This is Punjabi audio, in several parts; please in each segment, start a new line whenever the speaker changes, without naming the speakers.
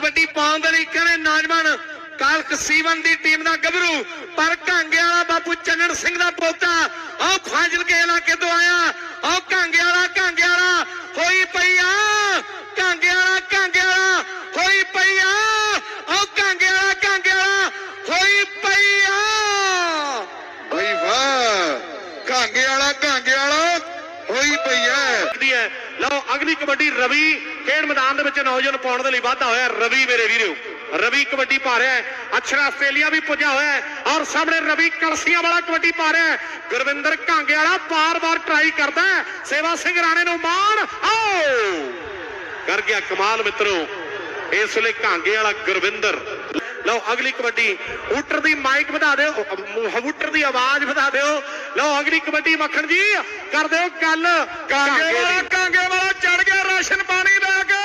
ਕਬੱਡੀ ਪਾਉਣ ਦੇ ਲਈ ਕਹਿੰਦੇ ਨੌਜਵਾਨ ਕਾਲਕ ਸੀਵਨ ਦੀ ਟੀਮ ਦਾ ਗੱਭਰੂ, ਪਰ ਘਾਂਗੇ ਵਾਲਾ ਬਾਪੂ ਚੰਨਣ ਸਿੰਘ ਦਾ ਪੋਤਾ, ਉਹ ਫਾਜ਼ਿਲ ਕੇ ਇਲਾਕੇ ਤੋਂ ਆਇਆ। ਉਹ ਕਾਂਗੇ ਵਾਲਾ ਕਾਂਗੇ ਵਾਲਾ, ਹੋਈ ਪਈ ਆ। ਘਾਂਗੇ ਵਾਲਾ ਕਾਂਗੇ ਵਾਲਾ, ਹੋਈ ਪਈ ਆ। ਉਹ ਘਾਂਗੇ ਵਾਲਾ ਕਾਂਗੇ ਵਾਲਾ, ਹੋਈ ਪਈ ਆ।
ਬਈ ਵਾਹ। ਕਾਂਗੇ ਵਾਲਾ ਘਾਂਗੇ ਵਾਲਾ ਪਈ
ਹੈ। ਲਓ, ਅਗਲੀ ਕਬੱਡੀ ਰਵੀ ਖੇਡ ਮੈਦਾਨ ਦੇ ਵਿੱਚ ਨੌਜਵਾਨ ਪਾਉਣ ਦੇ ਲਈ ਵਾਧਾ ਹੋਇਆ। ਰਵੀ ਮੇਰੇ ਵੀਰੋ, ਰਵੀ ਕਬੱਡੀ ਪਾ ਰਿਹਾ ਹੈ। ਅਛਰਾ ਆਸਟ੍ਰੇਲੀਆ ਵੀ ਪੁੱਜਾ ਹੋਇਆ ਹੈ ਔਰ ਸਾਹਮਣੇ ਰਵੀ ਕਲਸੀਆਂ ਵਾਲਾ ਕਬੱਡੀ ਪਾ ਰਿਹਾ ਹੈ। ਗੁਰਵਿੰਦਰ ਕਾਂਗੇ ਵਾਲਾ ਬਾਰ-ਬਾਰ ਟਰਾਈ ਕਰਦਾ ਹੈ। ਸੇਵਾ ਸਿੰਘ ਰਾਣੇ ਨੂੰ ਮਾਣ ਆਓ! ਕਰ ਗਿਆ ਕਮਾਲ ਮਿੱਤਰੋ। ਇਸ ਵੇਲੇ ਕਾਂਗੇ ਵਾਲਾ ਗੁਰਵਿੰਦਰ ਲਓ ਅਗਲੀ ਕਬੱਡੀ। ਹੂਟਰ ਦੀ ਮਾਈਕ ਵਧਾ ਦਿਓ ਹੂਟਰ ਦੀ ਆਵਾਜ਼ ਵਧਾ ਦਿਓ। ਲਓ ਅਗਲੀ ਕਬੱਡੀ ਮੱਖਣ ਜੀ ਕਰ ਦਿਓ ਗੱਲ।
ਕਾਂਗੇ ਵਾਲਾ
ਦੀ।
ਕਾਂਗੇ ਵਾਲਾ ਚੜ ਗਿਆ ਰਾਸ਼ਨ ਪਾਣੀ ਲੈ ਕੇ।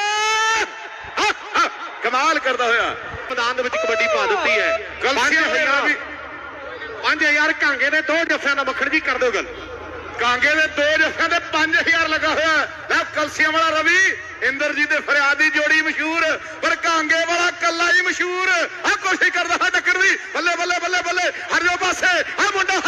ਕਮਾਲ ਕਰਦਾ ਹੋਇਆ।
ਮੈਦਾਨ ਦੇ ਵਿੱਚ ਕਬੱਡੀ ਪਾ ਦਿੱਤੀ ਹੈ।
ਕਲਸੀਆਂ
5000
ਵੀ
5000 ਕਾਂਗੇ ਦੇ ਦੋ ਜੱਫਿਆਂ ਦਾ ਮੱਖਣ ਜੀ ਕਰ ਦਿਓ ਗੱਲ।
ਕਾਂਗੇ ਦੇ ਦੋ ਜੱਫਿਆਂ ਤੇ 5000 ਲੱਗਾ ਹੋਇਆ। ਲੈ ਕਲਸੀਆਂ ਵਾਲਾ ਰਵੀ ਇੰਦਰਜੀਤ ਦੇ ਫਰਿਆਦ ਦੀ ਜੋੜੀ ਮਸ਼ਹੂਰ ਪਰ ਕਾਂਗੇ ਵਾਲਾ ਕੱਲਾ ਹੀ ਮਸ਼ਹੂਰ ਆ ਕੋਸ਼ਿਸ਼ ਕਰਦਾ ਹੈ ਟੱਕਰ ਦੀ। ਬੱਲੇ ਬੱਲੇ ਬੱਲੇ ਬੱਲੇ ਹਰ ਜੋ ਪਾਸੇ। ਆ ਮੁੰਡਾ